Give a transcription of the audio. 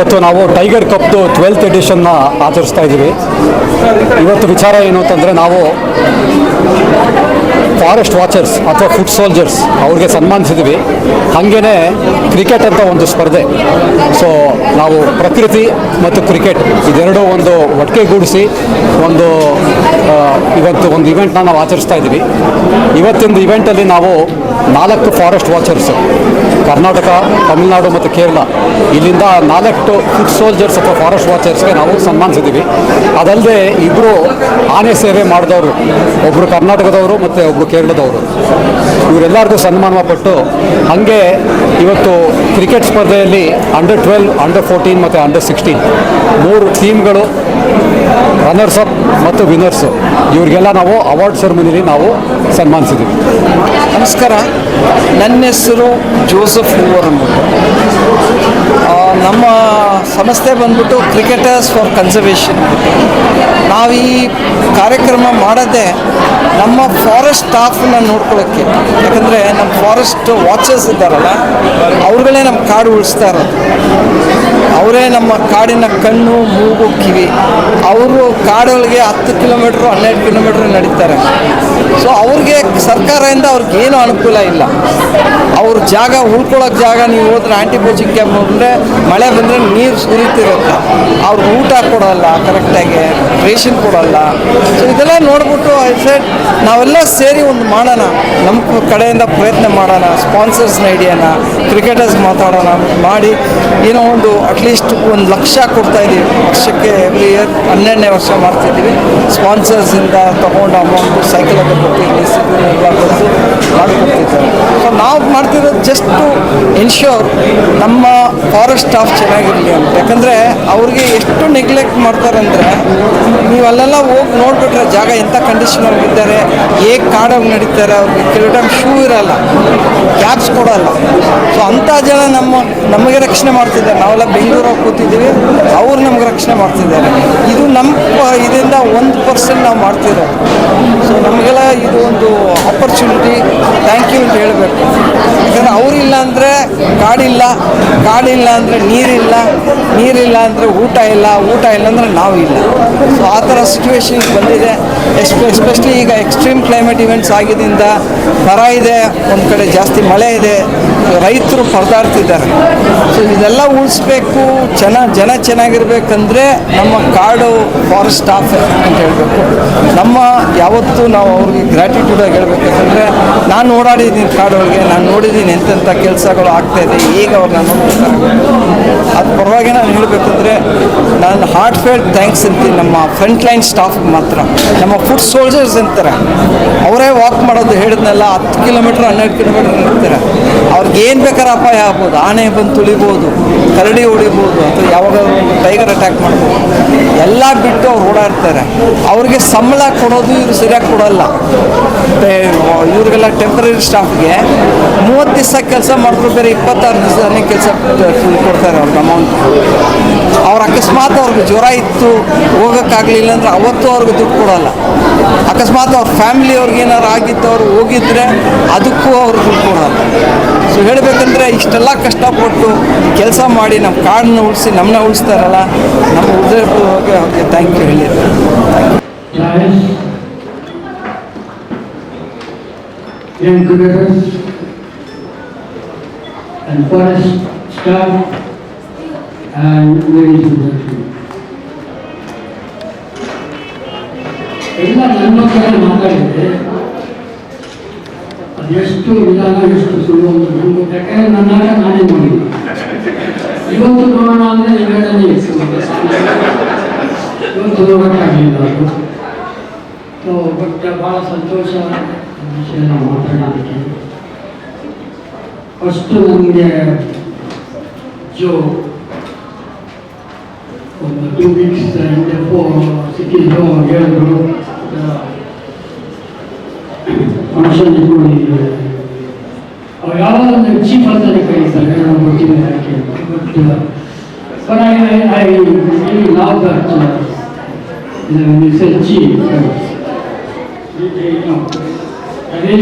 ಇವತ್ತು ನಾವು tiger ಕಪ್ದು twelfth ಎಡಿಷನ್ನ ಆಚರಿಸ್ತಾ ಇದ್ದೀವಿ. ಇವತ್ತು ವಿಚಾರ ಏನು ಅಂತಂದರೆ ನಾವು ಫಾರೆಸ್ಟ್ ವಾಚರ್ಸ್ ಅಥವಾ ಫುಡ್ ಸೋಲ್ಜರ್ಸ್ ಅವ್ರಿಗೆ ಸನ್ಮಾನಿಸಿದ್ದೀವಿ. ಹಾಗೇ ಕ್ರಿಕೆಟ್ ಅಂತ ಒಂದು ಸ್ಪರ್ಧೆ. ಸೊ ನಾವು ಪ್ರಕೃತಿ ಮತ್ತು ಕ್ರಿಕೆಟ್ ಇದೆರಡೂ ಒಂದು ಒಟ್ಟಿಗೆಗೂಡಿಸಿ ಒಂದು ಇವತ್ತು ಒಂದು ಇವೆಂಟ್ನ ನಾವು ಆಚರಿಸ್ತಾ ಇದ್ದೀವಿ. ಇವತ್ತಿನ ಇವೆಂಟಲ್ಲಿ ನಾವು ನಾಲ್ಕು ಫಾರೆಸ್ಟ್ ವಾಚರ್ಸ್ ಕರ್ನಾಟಕ, ತಮಿಳುನಾಡು ಮತ್ತು ಕೇರಳ. ಇಲ್ಲಿಂದ ನಾಲ್ಕು ಫುಡ್ ಸೋಲ್ಜರ್ಸ್ ಅಥವಾ ಫಾರೆಸ್ಟ್ ವಾಚರ್ಸ್ಗೆ ನಾವು ಸನ್ಮಾನಿಸಿದ್ದೀವಿ. ಅದಲ್ಲದೆ ಇಬ್ಬರು ಆನೆ ಸೇವೆ ಮಾಡಿದವರು ಒಬ್ಬರು ಕರ್ನಾಟಕದವರು ಮತ್ತು ಒಬ್ಬರು ಕೇರಳದವರು. ಇವರೆಲ್ಲರಿಗೂ ಸನ್ಮಾನ ಪಟ್ಟು ಹಾಗೆ ಇವತ್ತು ಕ್ರಿಕೆಟ್ ಸ್ಪರ್ಧೆಯಲ್ಲಿ ಅಂಡರ್ ಟ್ವೆಲ್ ಅಂಡರ್ ಫೋರ್ಟೀನ್ ಮತ್ತು ಅಂಡರ್ ಸಿಕ್ಸ್ಟೀನ್ ಮೂರು ಟೀಮ್ಗಳು ರನ್ನರ್ಸ್ ಅಪ್ ಮತ್ತು ವಿನ್ನರ್ಸು ಇವರಿಗೆಲ್ಲ ನಾವು ಅವಾರ್ಡ್ ಸೆರೆಮನಿಲಿ ನಾವು ಸನ್ಮಾನಿಸಿದ್ದೀವಿ ನಮಸ್ಕಾರ. ನನ್ನ ಹೆಸರು ಜೋಸಫ್ ಹೂವರ್ ಅಂದ್ಬಿಟ್ಟು ನಮ್ಮ ಸಂಸ್ಥೆ ಬಂದ್ಬಿಟ್ಟು ಕ್ರಿಕೆಟರ್ಸ್ ಫಾರ್ ಕನ್ಸರ್ವೇಷನ್ ನಾವು ಈ ಕಾರ್ಯಕ್ರಮ ಮಾಡೋದೇ ನಮ್ಮ ಫಾರೆಸ್ಟ್ ಸ್ಟಾಫನ್ನ ನೋಡ್ಕೊಳ್ಳೋಕ್ಕೆ ಯಾಕಂದರೆ ನಮ್ಮ ಫಾರೆಸ್ಟ್ ವಾಚರ್ಸ್ ಇದ್ದಾರಲ್ಲ, ಅವ್ರುಗಳೇ ನಮ್ಮ ಕಾಡು ಉಳಿಸ್ತಾ ಇರೋದು. ಅವರೇ ನಮ್ಮ ಕಾಡಿನ ಕಣ್ಣು, ಮೂಗು, ಕಿವಿ. ಅವರು ಕಾಡೊಳಗೆ ಹತ್ತು ಕಿಲೋಮೀಟ್ರು ಹನ್ನೆರಡು ಕಿಲೋಮೀಟ್ರ್ ನಡೀತಾರೆ. ಸೊ ಅವ್ರಿಗೆ ಸರ್ಕಾರದಿಂದ ಅವ್ರಿಗೆ ಏನು ಅನುಕೂಲ ಇಲ್ಲ. ಅವ್ರ ಜಾಗ ಉಳ್ಕೊಳ್ಳೋಕೆ ಜಾಗ ನೀವು ಹೋದ್ರೆ ಆ್ಯಂಟಿಬಯೋಟಿಕ್ ಕ್ಯಾಂಪ್ ಅಂದರೆ ಮಳೆ ಬಂದರೆ ನೀರು ಸುರಿತಿರುತ್ತೆ. ಅವ್ರಿಗೆ ಊಟ ಕೊಡೋಲ್ಲ ಕರೆಕ್ಟಾಗಿ ರೇಷನ್ ಕೊಡೋಲ್ಲ. ಸೊ ಇದೆಲ್ಲ ನೋಡ್ಬಿಟ್ಟು ಐ ಸೆಟ್ ನಾವೆಲ್ಲ ಸೇರಿ ಒಂದು ಮಾಡೋಣ. ನಮ್ಮ ಕಡೆಯಿಂದ ಪ್ರಯತ್ನ ಮಾಡೋಣ, ಸ್ಪಾನ್ಸರ್ಸ್ನ ಹಿಡಿಯೋಣ, ಕ್ರಿಕೆಟರ್ಸ್ ಮಾತಾಡೋಣ ಮಾಡಿ. ಏನೋ ಒಂದು ಅಟ್ಲೀಸ್ಟ್ ಒಂದು ಲಕ್ಷ ಕೊಡ್ತಾ ಇದ್ದೀವಿ ವರ್ಷಕ್ಕೆ ಎವ್ರಿ ಇಯರ್ ಹನ್ನೆರಡನೇ ವರ್ಷ ಮಾಡ್ತಿದ್ದೀವಿ. ಸ್ಪಾನ್ಸರ್ಸಿಂದ ತೊಗೊಂಡು ಅಮೌಂಟು ಸೈಕಲ್ ಎಲ್ಲ ಕೊಟ್ಟು ಮಾಡಿಕೊಡ್ತಿದ್ದಾರೆ ನಾವು ಮಾಡ್ತಿರೋದು ಜಸ್ಟ್ ಎನ್ಶ್ಯೂರ್ ನಮ್ಮ ಫಾರೆಸ್ಟ್ ಸ್ಟಾಫ್ ಚೆನ್ನಾಗಿರಲಿ ಅಂತ. ಯಾಕಂದರೆ ಅವ್ರಿಗೆ ಎಷ್ಟು ನೆಗ್ಲೆಕ್ಟ್ ಮಾಡ್ತಾರೆ ಅಂದರೆ ನೀವು ಅಲ್ಲೆಲ್ಲ ಹೋಗಿ ನೋಡಿಬಿಟ್ರೆ ಜಾಗ ಎಂಥ ಕಂಡೀಷನ್ ಇದ್ದಾರೆ, ಹೇಗೆ ಕಾಡೋಗಿ ನಡೀತಾರೆ, ಅವ್ರಿಗೆ ಕೆಲವು ಟೈಮ್ ಶೂ ಇರಲ್ಲ ಕ್ಯಾಬ್ಸ್ ಕೊಡಲ್ಲ. ಸೊ ಅಂಥ ಜನ ನಮ್ಮ, ನಮಗೆ ರಕ್ಷಣೆ ಮಾಡ್ತಿದ್ದಾರೆ. ನಾವೆಲ್ಲ ಬೆಂಗಳೂರಾಗ ಕೂತಿದ್ದೀವಿ, ಅವ್ರು ನಮ್ಗೆ ರಕ್ಷಣೆ ಮಾಡ್ತಿದ್ದಾರೆ. ಇದು ನಮ್ಮ, ಇದರಿಂದ ಒಂದು ಪರ್ಸೆಂಟ್ ನಾವು ಮಾಡ್ತಿರೋದು. ಸೊ ನಮಗೆಲ್ಲ ಇದು ಒಂದು ಆಪರ್ಚುನಿಟಿ ಥ್ಯಾಂಕ್ ಯು ಅಂತ ಹೇಳಬೇಕು. ಯಾಕಂದರೆ ಅವರಿಲ್ಲ ಅಂದರೆ ಕಾಡಿಲ್ಲ ಕಾಡಿಲ್ಲ ಅಂದರೆ ನೀರಿಲ್ಲ ನೀರಿಲ್ಲ ಅಂದರೆ ಊಟ ಇಲ್ಲ ಊಟ ಇಲ್ಲ ಅಂದರೆ ನಾವು ಇಲ್ಲ. ಸೊ ಆ ಥರ ಸಿಚುವೇಶನ್ ಬಂದಿದೆ. ಎಸ್ಪೆ ಎಸ್ಪೆಷಲಿ ಈಗ ಎಕ್ಸ್ಟ್ರೀಮ್ ಕ್ಲೈಮೇಟ್ ಇವೆಂಟ್ಸ್ ಆಗಿದ್ದರಿಂದ ಬರ ಇದೆ, ಒಂದು ಕಡೆ ಜಾಸ್ತಿ ಮಳೆ ಇದೆ, ರೈತರು ಪರದಾಡ್ತಿದ್ದಾರೆ. ಸೊ ಇದೆಲ್ಲ ಉಳಿಸ್ಬೇಕು, ಜನ ಜನ ಚೆನ್ನಾಗಿರ್ಬೇಕಂದ್ರೆ ನಮ್ಮ ಕಾಡು ಫಾರೆಸ್ಟ್ ಆಫ್ ಅಂತ ಹೇಳಬೇಕು. ನಮ್ಮ ಯಾವತ್ತೂ ನಾವು ಅವ್ರಿಗೆ ಗ್ರ್ಯಾಟಿಟ್ಯೂಡಾಗಿ ಹೇಳ್ಬೇಕಂದ್ರೆ ನಾನು ಓಡಾಡಿದ್ದೀನಿ ಕಾಡೊಳಗೆ ನಾನು ನೋಡಿದ್ದೀನಿ ಎಂತೆಂಥ ಕೆಲಸಗಳು ಆಗ್ತಾ ಇದೆ, ಈಗ ಅವ್ರನ್ನ ನೋಡ್ತಾರೆ ಅದು ಪರವಾಗಿ ನಾನು ಹೇಳಬೇಕಂದ್ರೆ ನಾನು ಹಾರ್ಟ್ ಫೇಲ್ಡ್ ಥ್ಯಾಂಕ್ಸ್ ಅಂತೀನಿ ನಮ್ಮ ಫ್ರಂಟ್ ಲೈನ್ ಸ್ಟಾಫ್ಗೆ ಮಾತ್ರ. ನಮ್ಮ ಫುಡ್ ಸೋಲ್ಜರ್ಸ್ ಅಂತಾರೆ. ಅವರೇ ವಾಕ್ ಮಾಡೋದು ಹೇಳಿದ್ನಲ್ಲ, ಹತ್ತು ಕಿಲೋಮೀಟ್ರ್ ಹನ್ನೆರಡು ಕಿಲೋಮೀಟ್ರ್ ಇರ್ತಾರೆ ಅವ್ರಿಗೆ ಏನು ಬೇಕಾದ್ರೆ ಅಪಾಯ ಆಗ್ಬೋದು. ಆನೆ ಬಂದು ತುಳಿಬೋದು, ಕರಡಿ ಹೊಡಿಬೋದು, ಅಥವಾ ಯಾವಾಗ ಟೈಗರ್ ಅಟ್ಯಾಕ್ ಮಾಡ್ಬೋದು. ಎಲ್ಲ ಬಿಟ್ಟು ಅವ್ರು ಓಡಾಡ್ತಾರೆ. ಅವ್ರಿಗೆ ಸಂಬಳ ಕೊಡೋದು ಇವರು ಸರಿಯಾಗಿ ಕೊಡೋಲ್ಲ. ಇವ್ರಿಗೆಲ್ಲ ಟೆಂಪ್ರರಿ ಸ್ಟಾಫ್ಗೆ ಮೂವತ್ತು ದಿವಸ ಕೆಲಸ ಮಾಡಿದ್ರು ಬೇರೆ ಇಪ್ಪತ್ತಾರು ದಿವಸನೇ ಕೆಲಸ ಕೊಡ್ತಾರೆ ಅವ್ರ ಅಮೌಂಟ್ ಅವ್ರು ಅಕಸ್ಮಾತ್ ಅವ್ರಿಗೆ ಜ್ವರ ಇತ್ತು, ಹೋಗೋಕ್ಕಾಗಲಿಲ್ಲ ಅಂದರೆ ಅವತ್ತು ಅವ್ರಿಗೆ ದುಡ್ಡು ಕೊಡೋಲ್ಲ. ಅಕಸ್ಮಾತ್ ಅವ್ರ ಫ್ಯಾಮಿಲಿ ಅವ್ರಿಗೆ ಆಗಿತ್ತು, ಅವ್ರು ಹೋಗಿದ್ರೆ ಅದಕ್ಕೂ ಅವ್ರು ದುಡ್ಡು ಕೊಡೋಲ್ಲ. ಸೊ ಹೇಳಬೇಕಂದ್ರೆ ಇಷ್ಟೆಲ್ಲ ಕಷ್ಟಪಟ್ಟು ಕೆಲಸ ಮಾಡಿ ನಮ್ಮ ಕಾಡನ್ನ ಉಳಿಸಿ ನಮ್ಮನ್ನ ಉಳಿಸ್ತಾರಲ್ಲ, ನಮ್ಮ ಅವ್ರಿಗೆ ಥ್ಯಾಂಕ್ ಯು ಹೇಳಿದ್ರು Giants, young cricketers, and forest staff, and ladies and gentlemen. ಎಲ್ಲ ನನ್ನ ಕಡೆ ಮಾತಾಡಿದ್ರೆ ಅದೆಷ್ಟು ನಿಧಾನ ಎಷ್ಟು ಸುಳ್ಳು ಅಂತ ನಂಗೆ ಗೊತ್ತು. ಯಾಕಂದ್ರೆ ನನ್ನ ಆಟ ನಾನೇ ಮಾಡಿದ್ದೆ ಇವತ್ತು ನೋಡೋಣ ಅಂದರೆ ನಿವೇದನೆ ಇತ್ತು ಇವತ್ತು ನೋಡೋಕ್ಕಾಗಲಿಲ್ಲ ಅದು ಸೊ ಬಟ್ ಭಾಳ ಸಂತೋಷ ನಾವು ಮಾತಾಡೋದಕ್ಕೆ ನನಗೆ ಜೋ ಒಂದು ಟೂ ವೀಕ್ಸ್ ಹಿಂದೆ ಫೋ ಸಿಕ್ಕಿದ್ದು ಹೇಳಿದ್ರು. ಫಂಕ್ಷನ್ ಇಟ್ಕೊಂಡಿದ್ದೀವಿ ಅವ್ರು ಯಾವಾಗ ಚೀಫ್ ಅಂತಾನೆ ಕರೀತಾರೆ ನಾನು ಗೊತ್ತಿಲ್ಲ ಯಾಕೆ but but I I love that you say, అదే